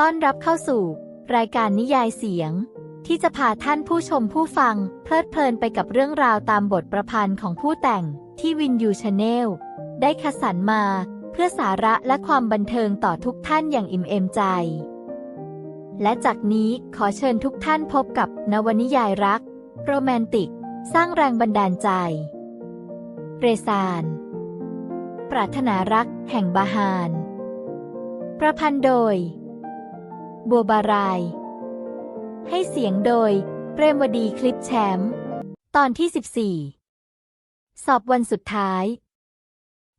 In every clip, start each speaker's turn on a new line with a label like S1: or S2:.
S1: ต้อนรับเข้าสู่ รายการนิยายเสียง ที่จะพาท่านผู้ชมผู้ฟัง เพลิดเพลินไปกับเรื่องราวตามบทประพันธ์ของผู้แต่งที่วินยูชาแนลได้คัดสรรมา เพื่อสาระและความบันเทิงต่อทุกท่านอย่างอิ่มเอมใจ และจากนี้ขอเชิญทุกท่านพบกับนวนิยายรัก โรแมนติก สร้างแรงบันดาลใจ เรซาน ปรารถนารักแห่งบาฮาน ประพันธ์โดย บัวบาราย ให้เสียงโดย เปรมวดีคลิปแชมป์ตอนที่ 14 สอบวันสุดท้าย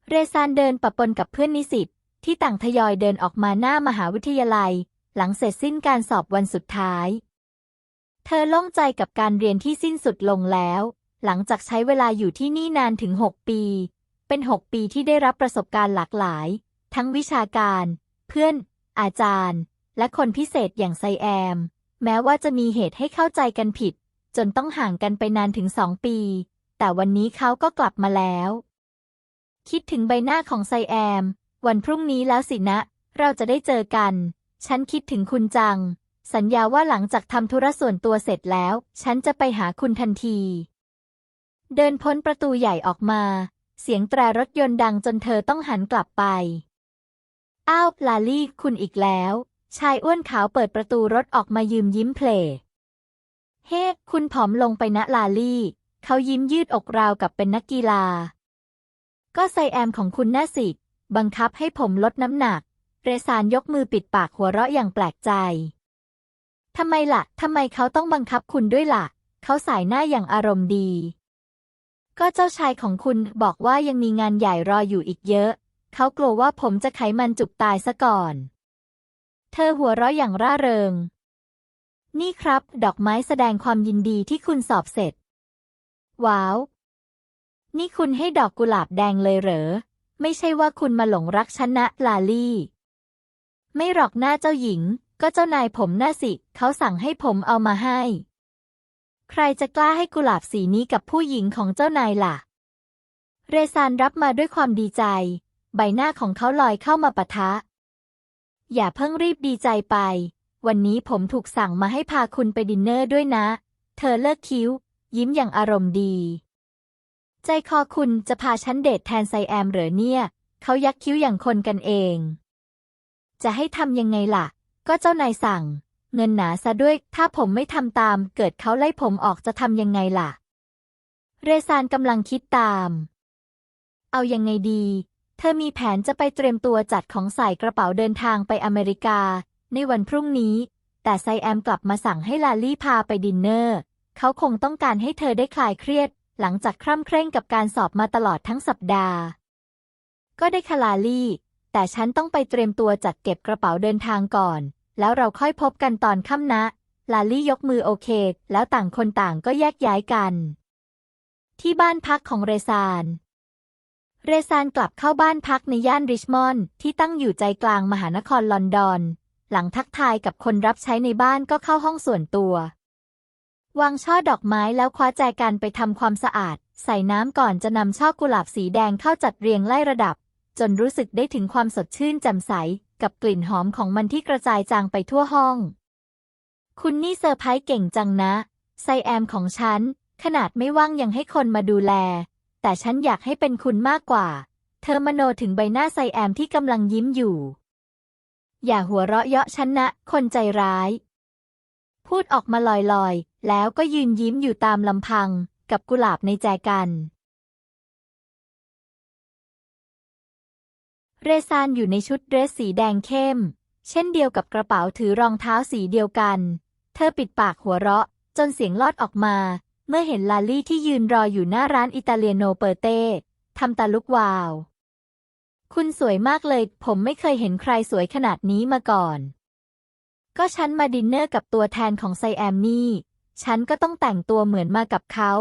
S1: เรซานเดินปะปนกับเพื่อนนิสิตที่ต่างทยอยเดินออกมาหน้ามหาวิทยาลัย หลังเสร็จสิ้นการสอบวันสุดท้าย เธอโล่งใจกับการเรียนที่สิ้นสุดลงแล้ว หลังจากใช้เวลาอยู่ที่นี่นานถึง 6 ปี เป็น 6 ปีที่ได้รับประสบการณ์หลากหลาย ทั้งวิชาการ เพื่อน อาจารย์ และคนพิเศษอย่างไซแอม แม้ว่าจะมีเหตุให้เข้าใจกันผิด จนต้องห่างกันไปนานถึงสองปี แต่วันนี้เขาก็กลับมาแล้ว คิดถึงใบหน้าของไซแอม วันพรุ่งนี้แล้วสินะ เราจะได้เจอกัน ฉันคิดถึงคุณจัง สัญญาว่าหลังจากทำธุระส่วนตัวเสร็จแล้ว ฉันจะไปหาคุณทันที เดินพ้นประตูใหญ่ออกมา เสียงแตรรถยนต์ดังจนเธอต้องหันกลับไป อ้าวลาลี่คุณอีกแล้ว ชายอ้วนขาวเปิดประตูรถออกมายืมยิ้มเพลเฮ้คุณผอมลงไปนะลาลี่ เขายิ้มยืดอกราวกับเป็นนักกีฬา ก็ไซแอมของคุณน่าสิ บังคับให้ผมลดน้ำหนัก เรซานยกมือปิดปากหัวเราะอย่างแปลกใจ ทำไมละ่ะ ทำไมเขาต้องบังคับคุณด้วยละ่ะ เขาสายหน้าอย่างอารมณ์ดี ก็เจ้าชายของคุณบอกว่ายังมีงานใหญ่รออยู่อีกเยอะ เขากลัวว่าผมจะไขมันจุกตายซะก่อน ธอหัวเราะอย่างร่าเริง นี่ครับ ดอกไม้แสดงความยินดีที่คุณสอบเสร็จ ว้าว นี่คุณให้ดอกกุหลาบแดงเลยเหรอ ไม่ใช่ว่าคุณมาหลงรักฉันนะลาลี่ ไม่หรอกหน้าเจ้าหญิง ก็เจ้านายผมน่าสิ เขาสั่งให้ผมเอามาให้ ใครจะกล้าให้กุหลาบสีนี้กับผู้หญิงของเจ้านายล่ะ เรซานรับมาด้วยความดีใจ ใบหน้าของเขาลอยเข้ามาปะทะ อย่าเพิ่งรีบดีใจไป วันนี้ผมถูกสั่งมาให้พาคุณไปดินเนอร์ด้วยนะ เธอเลิกคิ้ว ยิ้มอย่างอารมณ์ดี ใจคอคุณจะพาฉันเดทแทนไซแอมเหรอเนี่ย เขายักคิ้วอย่างคนกันเอง จะให้ทำยังไงล่ะ ก็เจ้านายสั่ง เงินหนาซะด้วย ถ้าผมไม่ทำตาม เกิดเขาไล่ผมออกจะทำยังไงล่ะ เรซานกำลังคิดตาม เอายังไงดี เธอมีแผนจะไปเตรียมตัวจัดของใส่กระเป๋าเดินทางไปอเมริกา ในวันพรุ่งนี้ แต่ไซแอมกลับมาสั่งให้ลาลี่พาไปดินเนอร์ เขาคงต้องการให้เธอได้คลายเครียด หลังจากคร่ำเคร่งกับการสอบมาตลอดทั้งสัปดาห์ ก็ได้คลาลี่ แต่ฉันต้องไปเตรียมตัวจัดเก็บกระเป๋าเดินทางก่อน แล้วเราค่อยพบกันตอนค่ำนะ ลาลี่ยกมือโอเค แล้วต่างคนต่างก็แยกย้ายกัน ที่บ้านพักของเรซาน เรซานกลับเข้าบ้านพักในย่านริชมอนด์ที่ตั้งอยู่ใจกลางมหานครลอนดอน หลังทักทายกับคนรับใช้ในบ้านก็เข้าห้องส่วนตัว วางช่อดอกไม้แล้วคว้าแจกันไปทำความสะอาด ใส่น้ำก่อนจะนำช่อกุหลาบสีแดงเข้าจัดเรียงไล่ระดับ จนรู้สึกได้ถึงความสดชื่นแจ่มใส กับกลิ่นหอมของมันที่กระจายจางไปทั่วห้อง คุณนี่เซอร์ไพรส์เก่งจังนะไซแอมของฉันขนาดไม่ว่างยังให้คนมาดูแล แต่ฉันอยากให้เป็นคุณมากกว่า เธอมโนถึงใบหน้าไซแอมที่กำลังยิ้มอยู่ อย่าหัวเราะเยาะฉันนะ คนใจร้าย พูดออกมาลอยๆ แล้วก็ยืนยิ้มอยู่ตามลำพัง กับกุหลาบในแจกัน เรซานอยู่ในชุดเดรสสีแดงเข้ม เช่นเดียวกับกระเป๋าถือรองเท้าสีเดียวกัน เธอปิดปากหัวเราะจนเสียงลอดออกมา เมื่อเห็นลาลี่ที่ยืนรออยู่หน้าร้านอิตาเลียโนเปอร์เต้ทำตาลุกวาว คุณสวยมากเลย ผมไม่เคยเห็นใครสวยขนาดนี้มาก่อน ก็ฉันมาดินเนอร์กับตัวแทนของไซแอมนี่ ฉันก็ต้องแต่งตัวเหมือนมากับเขา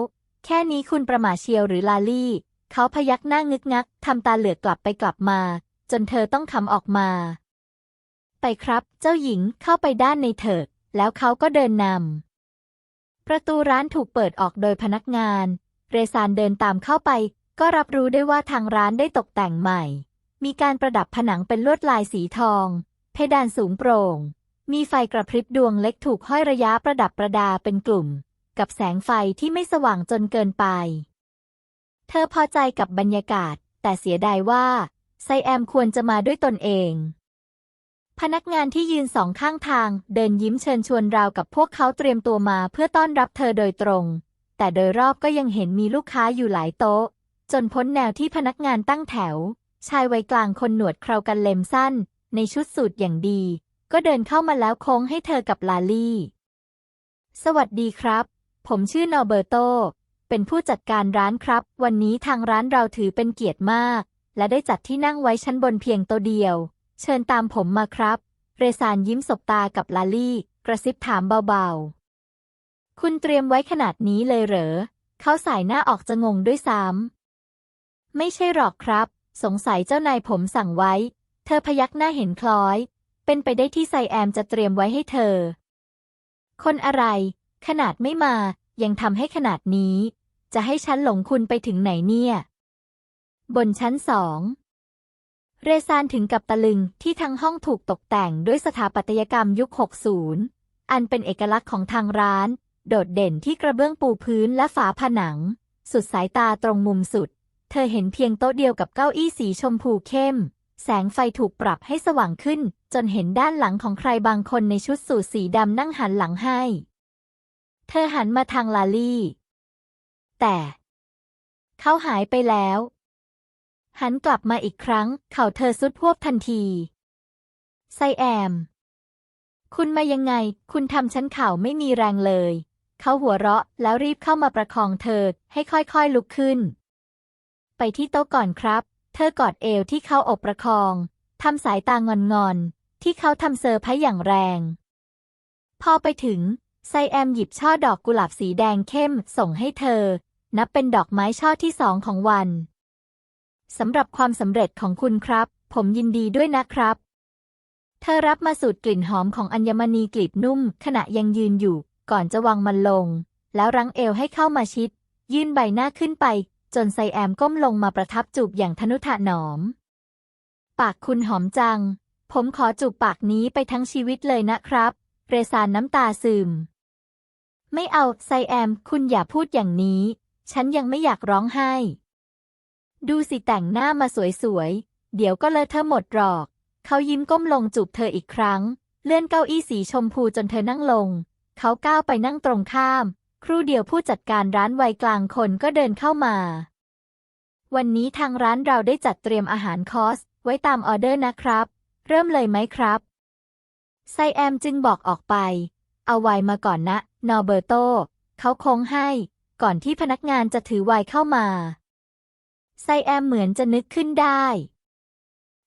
S1: แค่นี้คุณประมาทเชียวหรือลาลี่ เขาพยักหน้างึกงักทำตาเหลือกกลับไปกลับมา จนเธอต้องคำออกมา ไปครับ เจ้าหญิงเข้าไปด้านในเถิดแล้วเขาก็เดินนำ ประตูร้านถูกเปิดออกโดยพนักงาน เรซานเดินตามเข้าไป ก็รับรู้ได้ว่าทางร้านได้ตกแต่งใหม่ มีการประดับผนังเป็นลวดลายสีทอง เพดานสูงโปร่ง มีไฟกระพริบดวงเล็กถูกห้อยระยะประดับประดาเป็นกลุ่ม กับแสงไฟที่ไม่สว่างจนเกินไป เธอพอใจกับบรรยากาศ แต่เสียดายว่าไซแอมควรจะมาด้วยตนเอง พนักงานที่ยืนสองข้างทาง เดินยิ้มเชิญชวนราวกับพวกเขาเตรียมตัวมาเพื่อต้อนรับเธอโดยตรง แต่โดยรอบก็ยังเห็นมีลูกค้าอยู่หลายโต๊ะ จนพ้นแนวที่พนักงานตั้งแถว ชายวัยกลางคนหนวดเครากันเล็มสั้น ในชุดสูทอย่างดี ก็เดินเข้ามาแล้วโค้งให้เธอกับลาลี่ สวัสดีครับ ผมชื่อนอเบอร์โต เป็นผู้จัดการร้านครับ วันนี้ทางร้านเราถือเป็นเกียรติมาก และได้จัดที่นั่งไว้ชั้นบนเพียงตัวเดียว เชิญตามผมมาครับ เรซานยิ้มสบตากับลาลี่ กระซิบถามเบาๆ คุณเตรียมไว้ขนาดนี้เลยเหรอ เขาสายหน้าออกจะงงด้วยซ้ำ ไม่ใช่หรอกครับ สงสัยเจ้านายผมสั่งไว้ เธอพยักหน้าเห็นคล้อย เป็นไปได้ที่ไซแอมจะเตรียมไว้ให้เธอ คนอะไร ขนาดไม่มา ยังทำให้ขนาดนี้ จะให้ฉันหลงคุณไปถึงไหนเนี่ย บนชั้นสอง เรซานถึงกับตะลึงที่ทั้งห้องถูกตกแต่งด้วยสถาปัตยกรรมยุค 60 อันเป็นเอกลักษณ์ของทางร้าน โดดเด่นที่กระเบื้องปูพื้นและฝาผนัง สุดสายตาตรงมุมสุด เธอเห็นเพียงโต๊ะเดียวกับเก้าอี้สีชมพูเข้ม แสงไฟถูกปรับให้สว่างขึ้น จนเห็นด้านหลังของใครบางคนในชุดสูทสีดำนั่งหันหลังให้ เธอหันมาทางลาลี่ แต่ เขาหายไปแล้ว หันกลับมาอีกครั้ง เข่าเธอสุดพวบทันที ไซแอม คุณมายังไง คุณทำฉันเข่าไม่มีแรงเลย เขาหัวเราะแล้วรีบเข้ามาประคองเธอให้ค่อยๆลุกขึ้น ไปที่โต๊ะก่อนครับ เธอกอดเอวที่เขาอบประคองทำสายตางอนๆ ที่เขาทำเซอร์ไพรส์อย่างแรง พอไปถึงไซแอมหยิบช่อดอกกุหลาบสีแดงเข้มส่งให้เธอ นับเป็นดอกไม้ช่อที่สองของวัน สำหรับความสำเร็จของคุณครับ ผมยินดีด้วยนะครับ เธอรับมาสูดกลิ่นหอมของอัญมณีกลีบนุ่ม ขณะยังยืนอยู่ ก่อนจะวางมันลง แล้วรั้งเอวให้เข้ามาชิด ยื่นใบหน้าขึ้นไป จนไซแอมก้มลงมาประทับจูบอย่างทนุถนอม ปากคุณหอมจัง ผมขอจูบปากนี้ไปทั้งชีวิตเลยนะครับ เรซานน้ำตาซึม ไม่เอาไซแอม คุณอย่าพูดอย่างนี้ ฉันยังไม่อยากร้องไห้ ดูสิแต่งหน้ามาสวยๆ เดี๋ยวก็เลอะเทอะหมดหรอก เขายิ้มก้มลงจูบเธออีกครั้ง เลื่อนเก้าอี้สีชมพูจนเธอนั่งลง เขาก้าวไปนั่งตรงข้าม ครู่เดียวผู้จัดการร้านวัยกลางคนก็เดินเข้ามา วันนี้ทางร้านเราได้จัดเตรียมอาหารคอส ไว้ตามออเดอร์นะครับ เริ่มเลยไหมครับไซแอมจึงบอกออกไป เอาไวน์มาก่อนนะ นอเบอร์โต เขาโค้งให้ ก่อนที่พนักงานจะถือไวน์เข้ามา ไซแอมเหมือนจะนึกขึ้นได้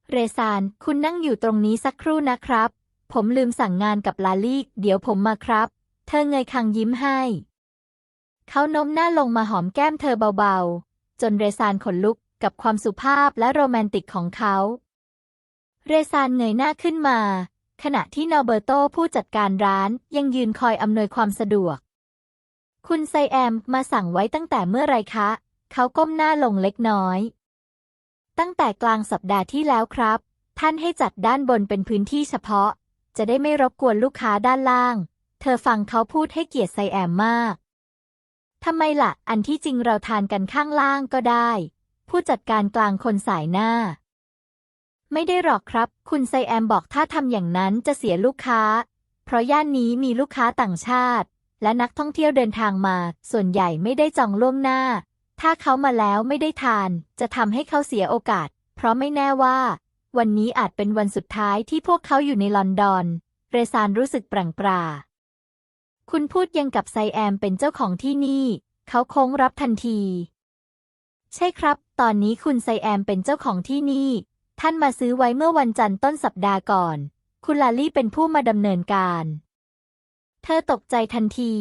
S1: เรซาน คุณนั่งอยู่ตรงนี้สักครู่นะครับ ผมลืมสั่งงานกับลาลี่เดี๋ยวผมมาครับ เธอเงยคางยิ้มให้ เขาโน้มหน้าลงมาหอมแก้มเธอเบาๆ จนเรซานขนลุกกับความสุภาพและโรแมนติกของเขา เรซานเงยหน้าขึ้นมา ขณะที่นอเบอร์โตผู้จัดการร้านยังยืนคอยอำนวยความสะดวก คุณไซแอมมาสั่งไว้ตั้งแต่เมื่อไรคะ เขาก้มหน้าลงเล็กน้อย ตั้งแต่กลางสัปดาห์ที่แล้วครับ ท่านให้จัดด้านบนเป็นพื้นที่เฉพาะ จะได้ไม่รบกวนลูกค้าด้านล่าง เธอฟังเขาพูดให้เกียรติไซแอมมากทำไมล่ะ อันที่จริงเราทานกันข้างล่างก็ได้ ผู้จัดการกลางคนสายหน้า ไม่ได้หรอกครับ คุณไซแอมบอกถ้าทำอย่างนั้นจะเสียลูกค้า เพราะย่านนี้มีลูกค้าต่างชาติ และนักท่องเที่ยวเดินทางมา ส่วนใหญ่ไม่ได้จองล่วงหน้า ถ้าเขามาแล้วไม่ได้ทาน จะทำให้เขาเสียโอกาส เพราะไม่แน่ว่า วันนี้อาจเป็นวันสุดท้ายที่พวกเขาอยู่ในลอนดอน เรซานรู้สึกแปลงปรา คุณพูดยังกับไซแอมเป็นเจ้าของที่นี่ เขาโค้งรับทันที ใช่ครับ ตอนนี้คุณไซแอมเป็นเจ้าของที่นี่ ท่านมาซื้อไว้เมื่อวันจันทร์ต้นสัปดาห์ก่อน คุณลาลี่เป็นผู้มาดำเนินการ เธอตกใจทันที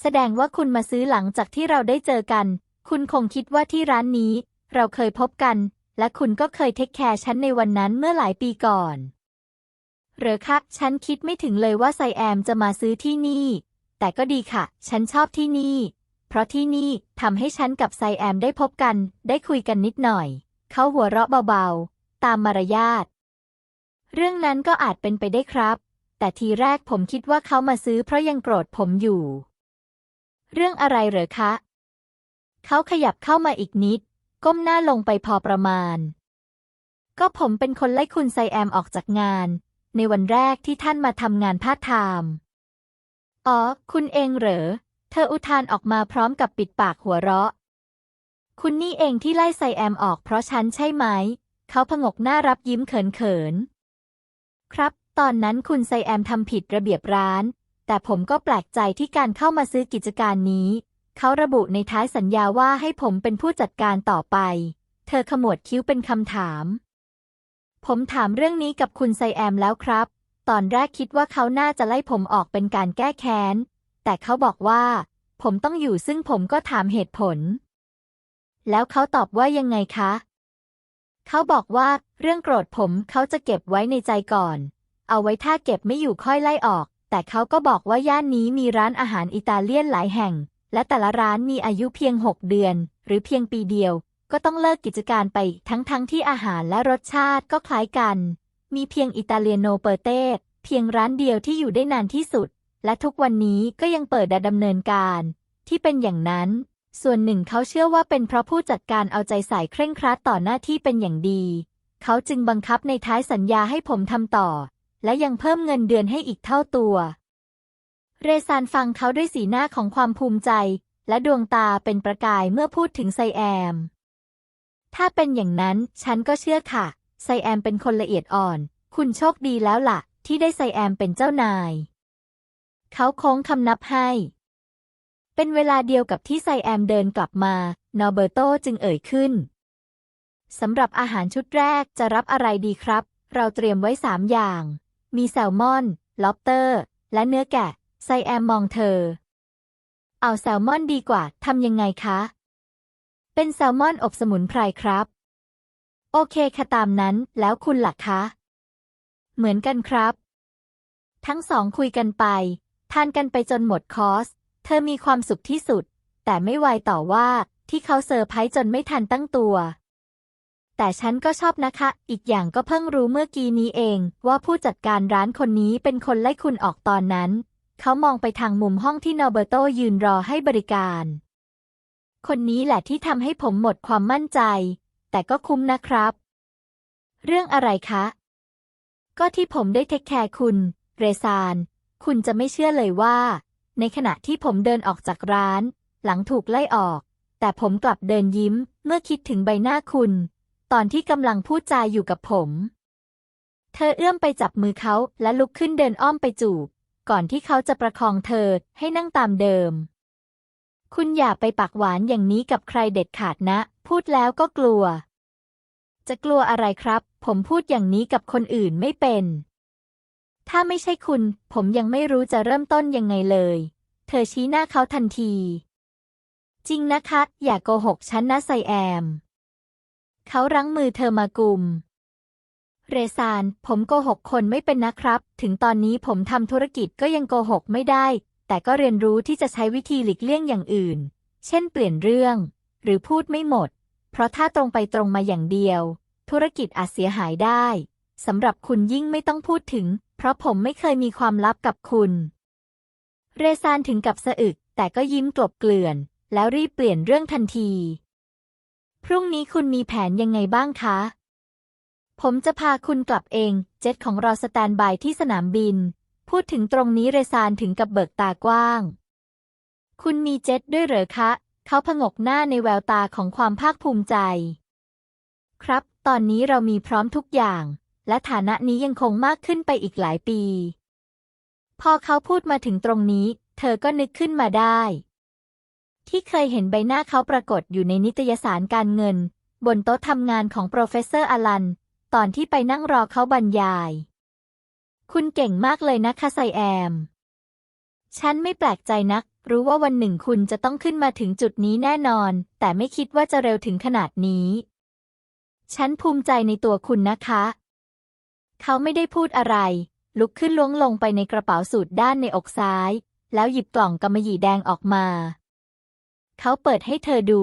S1: แสดงว่าคุณมาซื้อหลังจากที่เราได้เจอกัน คุณคงคิดว่าที่ร้านนี้ เราเคยพบกัน และคุณก็เคยเทคแคร์ฉันในวันนั้นเมื่อหลายปีก่อน เหรอคะฉันคิดไม่ถึงเลยว่าไซแอมจะมาซื้อที่นี่ แต่ก็ดีค่ะ ฉันชอบที่นี่ เพราะที่นี่ทำให้ฉันกับไซแอมได้พบกัน ได้คุยกันนิดหน่อย เขาหัวเราะเบาๆ ตามมารยาท เรื่องนั้นก็อาจเป็นไปได้ครับ แต่ทีแรกผมคิดว่าเขามาซื้อเพราะยังโกรธผมอยู่ เรื่องอะไรเหรอคะ เขาขยับเข้ามาอีกนิด ก้มหน้าลงไปพอประมาณ ก็ผมเป็นคนไล่คุณไซแอมออกจากงาน ในวันแรกที่ท่านมาทำงานพาร์ทไทม์อ๋อ คุณเองเหรอ เธออุทานออกมาพร้อมกับปิดปากหัวเราะ คุณนี่เองที่ไล่ไซแอมออกเพราะฉันใช่ไหม เขาผงกหน้ารับยิ้มเขินๆ ครับ ตอนนั้นคุณไซแอมทำผิดระเบียบร้าน แต่ผมก็แปลกใจที่การเข้ามาซื้อกิจการนี้ เขาระบุในท้ายสัญญาว่าให้ผมเป็นผู้จัดการต่อไป เธอขมวดคิ้วเป็นคำถาม ผมถามเรื่องนี้กับคุณไซแอมแล้วครับ ตอนแรกคิดว่าเขาน่าจะไล่ผมออกเป็นการแก้แค้น แต่เขาบอกว่า ผมต้องอยู่ซึ่งผมก็ถามเหตุผล แล้วเขาตอบว่ายังไงคะ เขาบอกว่าเรื่องโกรธผมเขาจะเก็บไว้ในใจก่อน เอาไว้ถ้าเก็บไม่อยู่ค่อยไล่ออก แต่เขาก็บอกว่าย่านนี้มีร้านอาหารอิตาเลียนหลายแห่ง และแต่ละร้านมีอายุเพียง 6 เดือน หรือเพียงปีเดียว ก็ต้องเลิกกิจการไปทั้งๆทที่อาหารและรสชาติก็คล้ายกัน มีเพียงอิตาเลียโนเปอร์เต้เพียงร้านเดียวที่อยู่ได้นานที่สุด และทุกวันนี้ก็ยังเปิดดำเนินการ ที่เป็นอย่างนั้น ส่วนหนึ่งเขาเชื่อว่าเป็นเพราะผู้จัดการเอาใจใส่เคร่งครัดต่อหน้าที่เป็นอย่างดี เขาจึงบังคับในท้ายสัญญาให้ผมทำต่อ และยังเพิ่มเงินเดือนให้อีกเท่าตัว เรซานฟังเขาด้วยสีหน้าของความภูมิใจ และดวงตาเป็นประกายเมื่อพูดถึงไซแอม ถ้าเป็นอย่างนั้นฉันก็เชื่อค่ะ ไซแอมเป็นคนละเอียดอ่อน คุณโชคดีแล้วล่ะ ที่ได้ไซแอมเป็นเจ้านาย เขาโค้งคำนับให้ เป็นเวลาเดียวกับที่ไซแอมเดินกลับมานอร์โตจึงเอ่ยขึ้นสำหรับอาหารชุดแรกจะรับอะไรดีครับ เราเตรียมไว้สามอย่าง มีแซลมอน ล็อบเตอร์ และเนื้อแกะ ไซแอมมองเธอ เอาแซลมอนดีกว่า ทำยังไงคะ เป็นแซลมอนอบสมุนไพรครับ โอเคค่ะตามนั้น แล้วคุณล่ะคะ เหมือนกันครับ ทั้งสองคุยกันไป ทานกันไปจนหมดคอส เธอมีความสุขที่สุด แต่ไม่ไวต่อว่าที่เขาเซอร์ไพรส์จนไม่ทันตั้งตัวแต่ฉันก็ชอบนะคะ อีกอย่างก็เพิ่งรู้เมื่อกี้นี้เอง ว่าผู้จัดการร้านคนนี้เป็นคนไล่คุณออกตอนนั้น เขามองไปทางมุมห้องที่นอร์เบโตยืนรอให้บริการ คนนี้แหละที่ทำให้ผมหมดความมั่นใจ แต่ก็คุ้มนะครับ เรื่องอะไรคะ ก็ที่ผมได้เทคแคร์คุณ เรซาน คุณจะไม่เชื่อเลยว่า ในขณะที่ผมเดินออกจากร้าน หลังถูกไล่ออก แต่ผมกลับเดินยิ้มเมื่อคิดถึงใบหน้าคุณ ตอนที่กำลังพูดจาอยู่กับผม เธอเอื้อมไปจับมือเขาและลุกขึ้นเดินอ้อมไปจูบ ก่อนที่เขาจะประคองเธอให้นั่งตามเดิม คุณอย่าไปปากหวานอย่างนี้กับใครเด็ดขาดนะ พูดแล้วก็กลัว จะกลัวอะไรครับ ผมพูดอย่างนี้กับคนอื่นไม่เป็น ถ้าไม่ใช่คุณ ผมยังไม่รู้จะเริ่มต้นยังไงเลย เธอชี้หน้าเขาทันที จริงนะคะ อย่าโกหกฉันนะไซแอม เขารั้งมือเธอมากุม เรซาน ผมโกหกคนไม่เป็นนะครับ ถึงตอนนี้ผมทำธุรกิจก็ยังโกหกไม่ได้ แต่ก็เรียนรู้ที่จะใช้วิธีหลีกเลี่ยงอย่างอื่น เช่นเปลี่ยนเรื่อง หรือพูดไม่หมด เพราะถ้าตรงไปตรงมาอย่างเดียว ธุรกิจอาจเสียหายได้สำหรับคุณยิ่งไม่ต้องพูดถึง เพราะผมไม่เคยมีความลับกับคุณ เรซานถึงกับสะอึก แต่ก็ยิ้มกลบเกลื่อน แล้วรีบเปลี่ยนเรื่องทันที พรุ่งนี้คุณมีแผนยังไงบ้างคะ ผมจะพาคุณกลับเอง เจ็ตของเราสแตนบายที่สนามบิน พูดถึงตรงนี้เรซานถึงกับเบิกตากว้าง คุณมีเจ็ตด้วยเหรอคะ เขาผงกหน้าในแววตาของความภาคภูมิใจ ครับ ตอนนี้เรามีพร้อมทุกอย่าง และฐานะนี้ยังคงมากขึ้นไปอีกหลายปี พอเขาพูดมาถึงตรงนี้ เธอก็นึกขึ้นมาได้ ที่เคยเห็นใบหน้าเขาปรากฏอยู่ในนิตยสารการเงิน บนโต๊ะทำงานของโปรเฟสเซอร์อลัน ตอนที่ไปนั่งรอเขาบรรยาย คุณเก่งมากเลยนะคะไซแอม ฉันไม่แปลกใจนัก รู้ว่าวันหนึ่งคุณจะต้องขึ้นมาถึงจุดนี้แน่นอน แต่ไม่คิดว่าจะเร็วถึงขนาดนี้ ฉันภูมิใจในตัวคุณนะคะ เขาไม่ได้พูดอะไร ลุกขึ้นล้วงลงไปในกระเป๋าสูทด้านในอกซ้าย แล้วหยิบกล่องกำมะหยี่แดงออกมา เขาเปิดให้เธอดู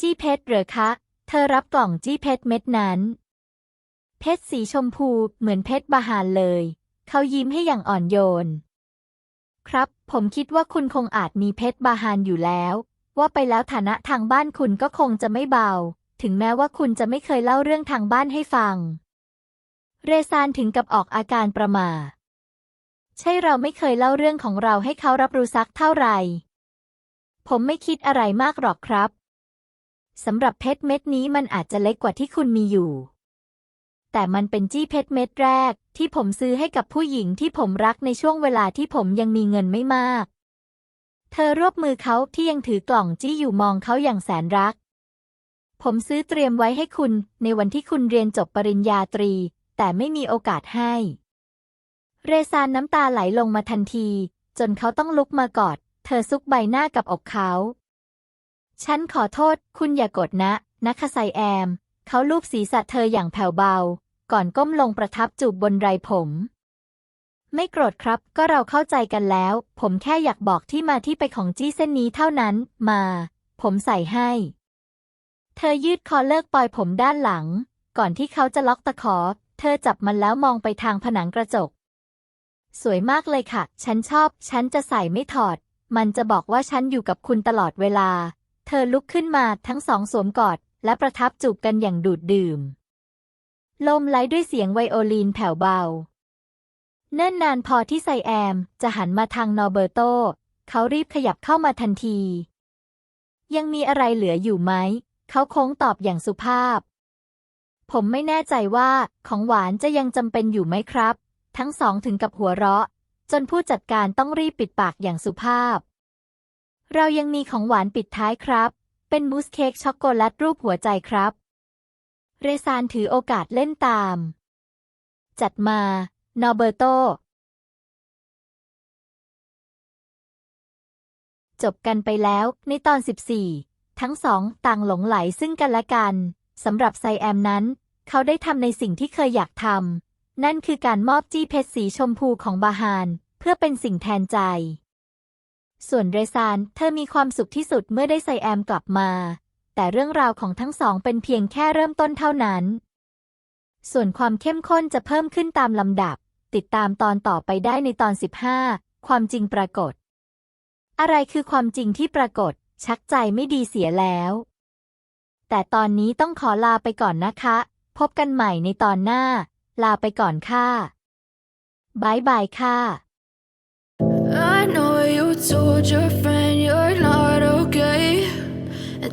S1: จี้เพชรเหรอคะ เธอรับกล่องจี้เพชรเม็ดนั้น เพชรสีชมพูเหมือนเพชรบาหานเลย เขายิ้มให้อย่างอ่อนโยน ครับ ผมคิดว่าคุณคงอาจมีเพชรบาฮานอยู่แล้ว ว่าไปแล้วฐานะทางบ้านคุณก็คงจะไม่เบา ถึงแม้ว่าคุณจะไม่เคยเล่าเรื่องทางบ้านให้ฟัง เรซานถึงกับออกอาการประหม่าใช่เราไม่เคยเล่าเรื่องของเราให้เขารับรู้สักเท่าไหร่ ผมไม่คิดอะไรมากหรอกครับสำหรับเพชรเม็ดนี้มันอาจจะเล็กกว่าที่คุณมีอยู่ แต่มันเป็นจี้เพชรเม็ดแรก ที่ผมซื้อให้กับผู้หญิงที่ผมรักในช่วงเวลาที่ผมยังมีเงินไม่มาก เธอรวบมือเขาที่ยังถือกล่องจี้อยู่มองเขาอย่างแสนรัก ผมซื้อเตรียมไว้ให้คุณ ในวันที่คุณเรียนจบปริญญาตรี แต่ไม่มีโอกาสให้ เรซานน้ำตาไหลลงมาทันที จนเขาต้องลุกมากอด เธอซุกใบหน้ากับอกเขา ฉันขอโทษ คุณอย่ากดนะนะคะไซแอม เขาลูบศีรษะเธออย่างแผ่วเบา ก่อนก้มลงประทับจูบบนไรผม ไม่โกรธครับ ก็เราเข้าใจกันแล้ว ผมแค่อยากบอกที่มาที่ไปของจี้เส้นนี้เท่านั้น มา ผมใส่ให้ เธอยืดคอเลิกปล่อยผมด้านหลัง ก่อนที่เขาจะล็อกตะขอ เธอจับมันแล้วมองไปทางผนังกระจก สวยมากเลยค่ะ ฉันชอบ ฉันจะใส่ไม่ถอด มันจะบอกว่าฉันอยู่กับคุณตลอดเวลา เธอลุกขึ้นมาทั้งสองสวมกอดและประทับจูบกันอย่างดูดดื่ม ลมไหลด้วยเสียงไวโอลินแผ่วเบา เนิ่นนานพอที่ไซแอมจะหันมาทางนอร์เบอร์โต เขารีบขยับเข้ามาทันที ยังมีอะไรเหลืออยู่ไหม เขาโค้งตอบอย่างสุภาพ ผมไม่แน่ใจว่าของหวานจะยังจำเป็นอยู่ไหมครับ ทั้งสองถึงกับหัวเราะ จนผู้จัดการต้องรีบปิดปากอย่างสุภาพ เรายังมีของหวานปิดท้ายครับ เป็นมูสเค้กช็อกโกแลตรูปหัวใจครับ เรซานถือโอกาสเล่นตาม จัดมา นอเบอร์โต จบกันไปแล้วในตอน 14 ทั้งสองต่างหลงไหลซึ่งกันและกันสำหรับไซแอมนั้น เขาได้ทำในสิ่งที่เคยอยากทำนั่นคือการมอบจี้เพชรสีชมพูของบาฮาน เพื่อเป็นสิ่งแทนใจ ส่วนเรซานเธอมีความสุขที่สุดเมื่อได้ไซแอมกลับมา แต่เรื่องราวของทั้งสองเป็นเพียงแค่เริ่มต้นเท่านั้น ส่วนความเข้มข้นจะเพิ่มขึ้นตามลำดับ ติดตามตอนต่อไปได้ในตอน 15 ความจริงปรากฏ อะไรคือความจริงที่ปรากฏ ชักใจไม่ดีเสียแล้ว แต่ตอนนี้ต้องขอลาไปก่อนนะคะ พบกันใหม่ในตอนหน้า ลาไปก่อนค่ะบายบายค่ะ
S2: I know you told your friend